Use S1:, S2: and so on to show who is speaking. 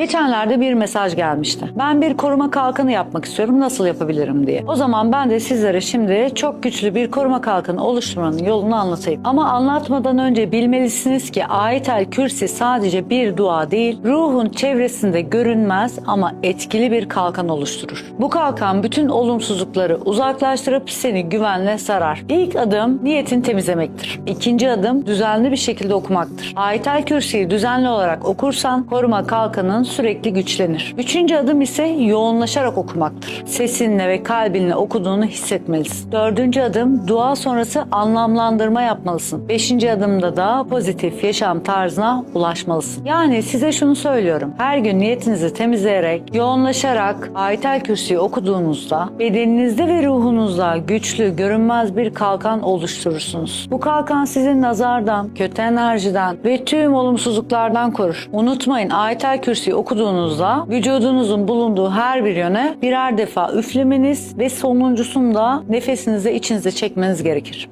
S1: Geçenlerde bir mesaj gelmişti. Ben bir koruma kalkanı yapmak istiyorum. Nasıl yapabilirim diye. O zaman ben de sizlere şimdi çok güçlü bir koruma kalkanı oluşturmanın yolunu anlatayım. Ama anlatmadan önce bilmelisiniz ki Ayetel Kürsi sadece bir dua değil, ruhun çevresinde görünmez ama etkili bir kalkan oluşturur. Bu kalkan bütün olumsuzlukları uzaklaştırıp seni güvenle sarar. İlk adım niyetin temizlemektir. İkinci adım düzenli bir şekilde okumaktır. Ayetel Kürsi'yi düzenli olarak okursan koruma kalkanın sürekli güçlenir. Üçüncü adım ise yoğunlaşarak okumaktır. Sesinle ve kalbinle okuduğunu hissetmelisin. Dördüncü adım dua sonrası anlamlandırma yapmalısın. Beşinci adımda da pozitif yaşam tarzına ulaşmalısın. Yani size şunu söylüyorum. Her gün niyetinizi temizleyerek, yoğunlaşarak Ayetel Kürsi'yi okuduğunuzda bedeninizde ve ruhunuzda güçlü, görünmez bir kalkan oluşturursunuz. Bu kalkan sizi nazardan, kötü enerjiden ve tüm olumsuzluklardan korur. Unutmayın Ayetel Kürsi'yi okuduğunuzda vücudunuzun bulunduğu her bir yöne birer defa üflemeniz ve sonuncusunu da nefesinizi içinize çekmeniz gerekir.